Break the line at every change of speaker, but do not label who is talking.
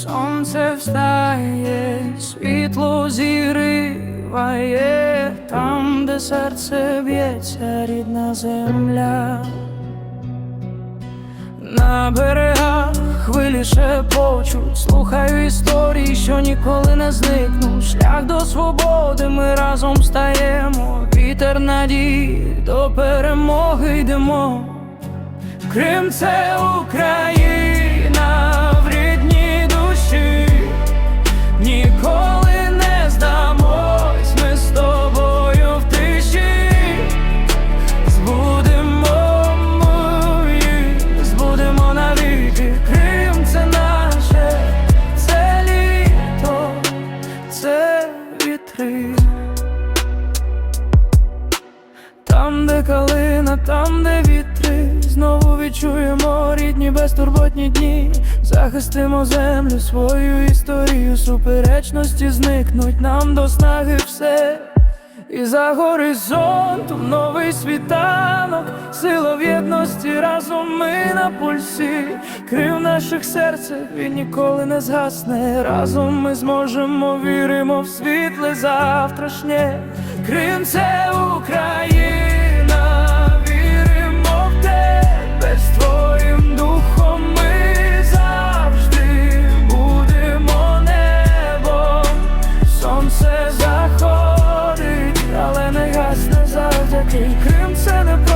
сонце встає, світло зігріває, там, де серце б'ється, рідна земля. На берегах хвилі шепочуть, слухаю історії, що ніколи не зникнуть. Шлях до свободи ми разом стаємо. Вітер надії до перемоги йдемо. Крим це Україна Ніколи не здамось, ми з тобою в тиші. Збудемо мої, збудемо навіки. Крим це наше, це літо, це вітри. Там, де калина, там, де вітри, знову відчуємо рідні безтурботні дні, захистимо землю, свою історію, суперечності зникнуть нам до снаги все. І за горизонтом новий світанок, сила в єдності, разом ми на пульсі, крив наших серце, він ніколи не згасне. Разом ми зможемо, віримо в світле завтрашнє. Крим це Україна, take and celebrate.